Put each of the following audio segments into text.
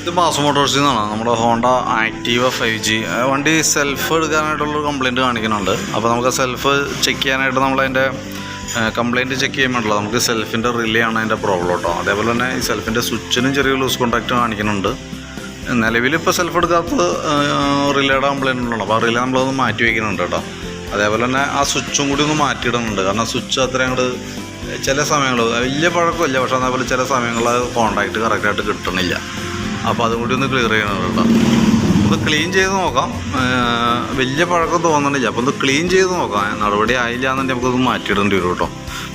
ഇത് മാസ് മോട്ടോഴ്സിൽ നിന്നാണ് നമ്മുടെ ഹോണ്ട ആക്റ്റീവ ഫൈവ് ജി വണ്ടി സെൽഫ് എടുക്കാനായിട്ടുള്ളൊരു കംപ്ലയിന്റ് കാണിക്കുന്നുണ്ട്. അപ്പോൾ നമുക്ക് സെൽഫ് ചെക്ക് ചെയ്യാനായിട്ട് നമ്മളതിന്റെ കംപ്ലയിന്റ് ചെക്ക് ചെയ്യുമ്പോഴല്ലോ നമുക്ക് സെൽഫിന്റെ റിലേ ആണ് അതിന്റെ പ്രോബ്ലം കേട്ടോ അതേപോലെ തന്നെ ഈ സെൽഫിന്റെ സ്വിച്ചിനും ചെറിയ ലൂസ് കോണ്ടാക്റ്റ് കാണിക്കുന്നുണ്ട്. നിലവിൽ ഇപ്പോൾ സെൽഫ് എടുക്കാത്തത് റിലേയുടെ കംപ്ലയിന്റ് ഉണ്ടോ അപ്പോൾ ആ റിലേ നമ്മളത് മാറ്റി വയ്ക്കുന്നുണ്ട് കേട്ടോ അതേപോലെ തന്നെ ആ സ്വിച്ചും കൂടി ഒന്ന് മാറ്റിയിടുന്നുണ്ട്. കാരണം സ്വിച്ച് അത്ര അങ്ങോട്ട് ചില സമയങ്ങൾ വലിയ പഴക്കമില്ല. പക്ഷേ അതേപോലെ ചില സമയങ്ങളിൽ കോണ്ടാക്റ്റ് കറക്റ്റായിട്ട് കിട്ടണില്ല. അപ്പോൾ അതും കൂടി ഒന്ന് ക്ലിയർ ചെയ്യണം കേട്ടോ. ഒന്ന് ക്ലീൻ ചെയ്ത് നോക്കാം. വലിയ പഴക്കം തോന്നണില്ല. അപ്പോൾ ഒന്ന് ക്ലീൻ ചെയ്ത് നോക്കാം. നടപടി ആയില്ല എന്നുണ്ടെങ്കിൽ നമുക്കൊന്ന് മാറ്റിയിടേണ്ടി വരും കേട്ടോ.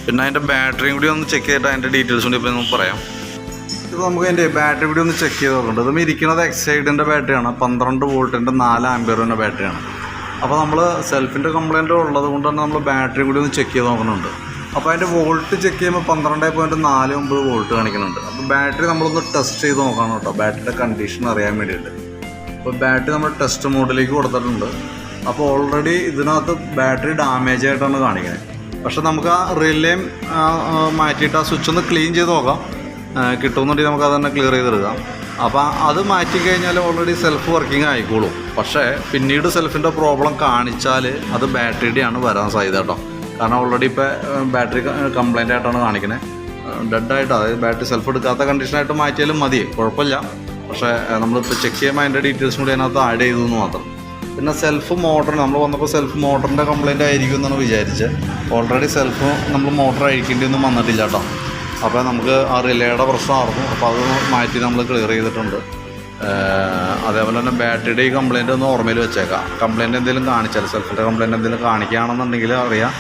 പിന്നെ അതിന്റെ ബാറ്ററിയും കൂടി ഒന്ന് ചെക്ക് ചെയ്തിട്ട് അതിന്റെ ഡീറ്റെയിൽസ് കൂടി ഇപ്പോൾ നമുക്ക് പറയാം. ഇത് നമുക്ക് അതിന്റെ ബാറ്ററി കൂടി ഒന്ന് ചെക്ക് ചെയ്ത് നോക്കണ്ട. ഇത് ഇരിക്കുന്നത് എക്സൈഡിന്റെ ബാറ്ററിയാണ് പന്ത്രണ്ട് വോൾട്ടിന്റെ നാല് ആംബിയറിന്റെ ബാറ്ററിയാണ് അപ്പോൾ നമ്മൾ സെൽഫിന്റെ കംപ്ലയിന്റ് ഉള്ളത് കൊണ്ട് തന്നെ നമ്മൾ ബാറ്ററി കൂടി ഒന്ന് ചെക്ക് ചെയ്ത് നോക്കുന്നുണ്ട്. അപ്പോൾ അതിന്റെ വോൾട്ട് ചെക്ക് ചെയ്യുമ്പോൾ പന്ത്രണ്ട് പോയിന്റ് നാല് ഒമ്പത് വോൾട്ട് കാണിക്കുന്നുണ്ട്. അപ്പോൾ ബാറ്ററി നമ്മളൊന്ന് ടെസ്റ്റ് ചെയ്ത് നോക്കണം കേട്ടോ. ബാറ്ററിയുടെ കണ്ടീഷൻ അറിയാൻ വേണ്ടിയിട്ട്. അപ്പോൾ ബാറ്ററി നമ്മൾ ടെസ്റ്റ് മോഡിലേക്ക് കൊടുത്തിട്ടുണ്ട്. അപ്പോൾ ഓൾറെഡി ഇതിനകത്ത് ബാറ്ററി ഡാമേജ് ആയിട്ടാണ് കാണിക്കുന്നത്. പക്ഷെ നമുക്ക് ആ റിലേം മാറ്റിയിട്ട് ആ സ്വിച്ച് ഒന്ന് ക്ലീൻ ചെയ്ത് നോക്കാം. കിട്ടുമെന്നുണ്ടെങ്കിൽ നമുക്ക് അത് തന്നെ ക്ലിയർ ചെയ്തെടുക്കാം അപ്പോൾ അത് മാറ്റി കഴിഞ്ഞാൽ ഓൾറെഡി സെൽഫ് വർക്കിംഗ് ആയിക്കോളും. പക്ഷേ പിന്നീട് സെൽഫിന്റെ പ്രോബ്ലം കാണിച്ചാൽ അത് ബാറ്ററിയുടെയാണ് വരാൻ സാധ്യത കേട്ടോ. കാരണം ഓൾറെഡി ഇപ്പോൾ ബാറ്ററി കംപ്ലൈന്റ് ആയിട്ടാണ് കാണിക്കുന്നത് ഡെഡായിട്ട് അതായത് ബാറ്ററി സെൽഫ് എടുക്കാത്ത കണ്ടീഷനായിട്ട് മാറ്റിയാലും മതി. കുഴപ്പമില്ല. പക്ഷേ നമ്മളിപ്പോൾ ചെക്ക് ചെയ്യുമ്പോൾ അതിന്റെ ഡീറ്റെയിൽസും കൂടി അതിനകത്ത് ആഡ് ചെയ്തു എന്ന് മാത്രം. പിന്നെ സെൽഫ് മോട്ടർ നമ്മൾ വന്നപ്പോൾ സെൽഫ് മോട്ടറിന്റെ കംപ്ലൈന്റ് ആയിരിക്കും എന്നാണ് വിചാരിച്ചത് ഓൾറെഡി സെൽഫ് നമ്മൾ മോട്ടർ അഴിക്കേണ്ടി ഒന്നും വന്നിട്ടില്ല കേട്ടോ. അപ്പോൾ നമുക്ക് ആ റിലേയുടെ പ്രശ്നമായിരുന്നു അപ്പോൾ അത് മാറ്റി നമ്മൾ ക്ലിയർ ചെയ്തിട്ടുണ്ട്. അതേപോലെ തന്നെ ബാറ്ററിയുടെ ഈ കംപ്ലയിന്റ് ഒന്ന് ഓർമ്മയിൽ വെച്ചേക്കാം. കംപ്ലയിന്റ് എന്തെങ്കിലും കാണിച്ചാൽ സെൽഫിന്റെ കംപ്ലയിന്റ് എന്തെങ്കിലും കാണിക്കുകയാണെന്നുണ്ടെങ്കിൽ അറിയാം.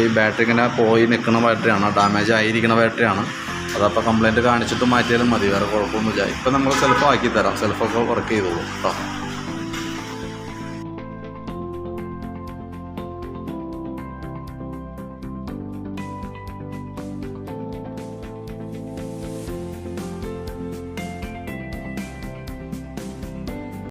ഈ ബാറ്ററി ഇങ്ങനെ പോയി നിൽക്കുന്ന ബാറ്ററിയാണ് ഡാമേജ് ആയിരിക്കുന്ന ബാറ്ററിയാണ് അതപ്പോൾ കംപ്ലയിന്റ് കാണിച്ചിട്ട് മാറ്റിയാലും മതി. വേറെ കുഴപ്പമൊന്നുമില്ല. ഇപ്പം നമ്മൾ സെൽഫ് ആക്കി തരാം. സെൽഫൊക്കെ വർക്ക് ചെയ്തോളൂ കേട്ടോ